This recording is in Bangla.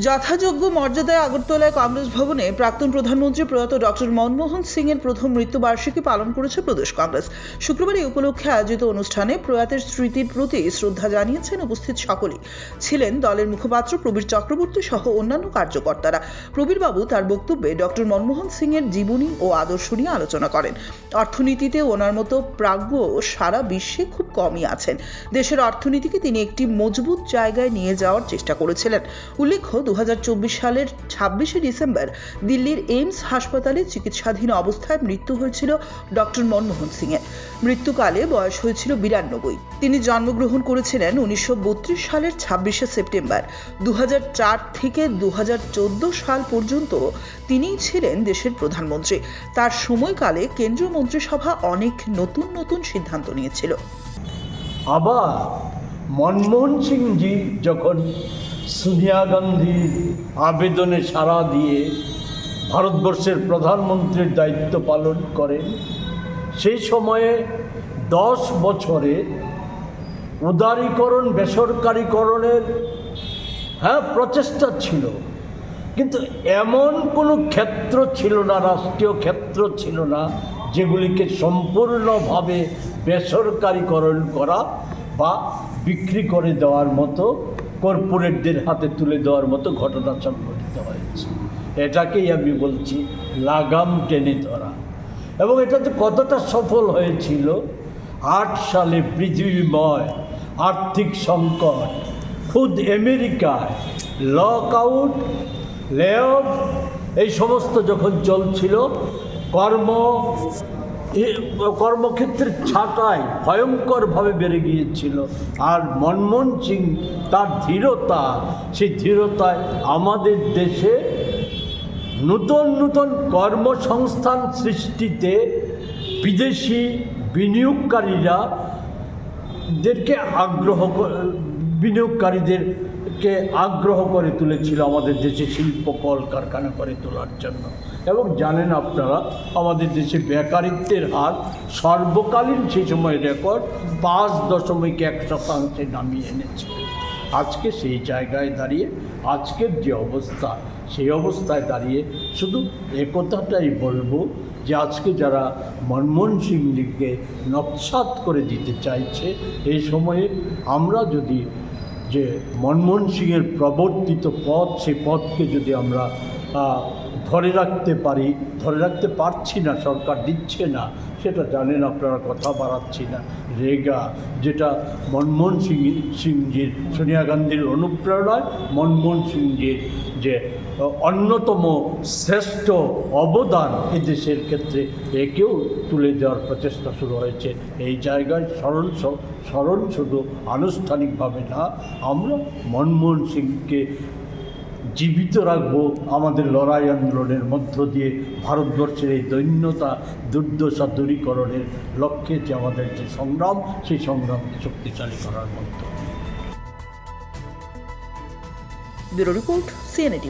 যথাযোগ্য মর্যাদায় আগরতলায় কংগ্রেস ভবনে প্রাক্তন প্রধানমন্ত্রী প্রয়াত ডক্টর মনমোহন সিং এর প্রথম মৃত্যুবার্ষিকী পালন করেছে প্রদেশ কংগ্রেস। শুক্রবার এই উপলক্ষে আয়োজিত অনুষ্ঠানে প্রয়াতের স্মৃতির প্রতি শ্রদ্ধা জানিয়েছেন উপস্থিত সকলেই। ছিলেন দলের মুখপাত্র প্রবীর চক্রবর্তী সহ অন্যান্য কার্যকর্তারা। প্রবীরবাবু তার বক্তব্যে ডক্টর মনমোহন সিং এর জীবনী ও আদর্শ নিয়ে আলোচনা করেন। অর্থনীতিতে ওনার মতো প্রাজ্ঞ সারা বিশ্বে খুব কমই আছেন। দেশের অর্থনীতিকে তিনি একটি মজবুত জায়গায় নিয়ে যাওয়ার চেষ্টা করেছিলেন। উল্লেখ্য দু হাজার চব্বিশ সালের ছাব্বিশে ডিসেম্বর দিল্লির এইমস হাসপাতালে চিকিৎসাধীন অবস্থায় মৃত্যু হয়েছিল ডক্টর মনমোহন সিং এর মৃত্যুকালে বয়স হয়েছিল বিরানব্বই। তিনি জন্মগ্রহণ করেছিলেন উনিশশো সালের ছাব্বিশে সেপ্টেম্বর। দু থেকে দু সাল পর্যন্ত তিনিই ছিলেন দেশের প্রধানমন্ত্রী। তার সময়কালে কেন্দ্রীয় মন্ত্রিসভা অনেক নতুন নতুন সিদ্ধান্ত নিয়েছিল। আবার মনমোহন সিংজি যখন সোনিয়া গান্ধীর আবেদনে সাড়া দিয়ে ভারতবর্ষের প্রধানমন্ত্রীর দায়িত্ব পালন করেন। সেই সময়ে দশ বছরে উদারীকরণ, বেসরকারীকরণের হ্যাঁ প্রচেষ্টা ছিল। কিন্তু এমন কোনো ক্ষেত্র ছিল না, রাষ্ট্রীয় ক্ষেত্র ছিল না, যেগুলিকে সম্পূর্ণভাবে বেসরকারীকরণ করা বা বিক্রি করে দেওয়ার মতো কর্পোরেটদের হাতে তুলে দেওয়ার মতো ঘটনা সংঘটিত হয়েছে। এটাকেই আমি বলছি লাগাম টেনে ধরা। এবং এটাতে কতটা সফল হয়েছিল, আট সালে পৃথিবীময় আর্থিক সংকট, খুদ আমেরিকায় লক আউট, লে এই সমস্ত যখন চলছিল, কর্ম কর্মক্ষেত্রের ছাঁটাই ভয়ঙ্করভাবে বেড়ে গিয়েছিল। আর মনমোহন সিং তার ধীরতা, সেই ধীরতায় আমাদের দেশে নতুন নতুন কর্মসংস্থান সৃষ্টিতে বিদেশি বিনিয়োগকারীরা দেরকে আগ্রহ ক- বিনিয়োগকারীদেরকে আগ্রহ করে তুলেছিল আমাদের দেশে শিল্প কলকারখানা করে তোলার জন্য। এবং জানেন আপনারা, আমাদের দেশে বেকারিত্বের হার সর্বকালীন সেই সময় রেকর্ড পাঁচ দশমিক এক শতাংশে নামিয়ে এনেছে। আজকে সেই জায়গায় দাঁড়িয়ে, আজকের যে অবস্থা, সেই অবস্থায় দাঁড়িয়ে শুধু একথাটাই বলব যে আজকে যারা মনমোহন সিংজিকে নকশাত করে দিতে চাইছে, এই সময়ে আমরা যদি যে মনমোহন সিংয়ের প্রবর্তিত পথ সেই পথকে যদি আমরা ধরে রাখতে পারি, ধরে রাখতে পারছি না, সরকার দিচ্ছে না, সেটা জানেন আপনারা, কথা বাড়াচ্ছি না। রেগা, যেটা মনমোহন সিং, সিংজির, সোনিয়া গান্ধীর অনুপ্রেরণায় মনমোহন সিংজির যে অন্যতম শ্রেষ্ঠ অবদান এ দেশের ক্ষেত্রে, একেও তুলে দেওয়ার প্রচেষ্টা শুরু হয়েছে। এই জায়গায় স্মরণ স্মরণ শুধু আনুষ্ঠানিকভাবে না, আমরা মনমোহন সিংকে জীবিত রাখব আমাদের লড়াই আন্দোলনের মধ্য দিয়ে। ভারতবর্ষের এই দৈন্যতা, দুর্দশা দূরীকরণের লক্ষ্যে যে আমাদের যে সংগ্রাম, সেই সংগ্রামকে শক্তিশালী করার মধ্য ব্যুরো রিপোর্ট, সিএনএ